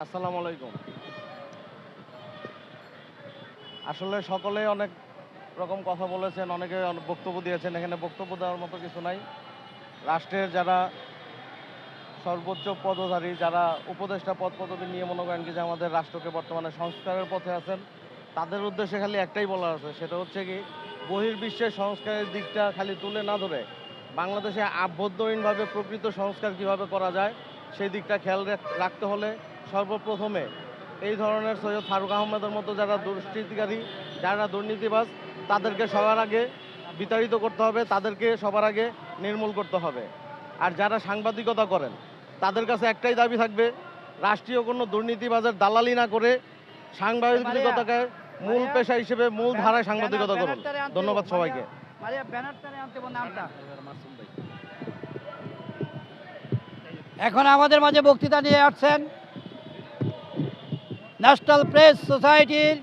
আসসালামু আলাইকুম। আসলে সকলে অনেক রকম কথা বলেছেন, অনেকে বক্তব্য দিয়েছেন, এখানে বক্তব্য দেওয়ার মতো কিছু নাই। রাষ্ট্রের যারা সর্বোচ্চ পদধারী, যারা উপদেষ্টা পদ পদবি নিয়ে মনে করেন কি যে আমাদের রাষ্ট্রকে বর্তমানে সংস্কারের পথে আছেন, তাদের উদ্দেশ্যে খালি একটাই বলা আছে, সেটা হচ্ছে কি বহির্বিশ্বের সংস্কারের দিকটা খালি তুলে না ধরে বাংলাদেশে আভ্যন্তরীণভাবে প্রকৃত সংস্কার কীভাবে করা যায়, সেই দিকটা খেয়াল রাখ- রাখতে হলে সর্বপ্রথমে এই ধরনের সৈয়দ ফারুক আহমেদের মতো যারা দুষ্কৃতিকারী যারা দুর্নীতিবাজ তাদেরকে সবার আগে বিতাড়িত করতে হবে তাদেরকে সবার আগে নির্মূল করতে হবে। আর যারা সাংবাদিকতা করেন তাদের কাছে একটাই দাবি থাকবে রাষ্ট্রীয় কোনো দুর্নীতিবাজের দালালি না করে সাংবাদিকতাকে মূল পেশা হিসেবে মূল ধারায় সাংবাদিকতা করুন। ধন্যবাদ সবাইকে। এখন আমাদের মাঝে বক্তৃতা নিয়ে আসছেন ন্যাশনাল প্রেস সোসাইটির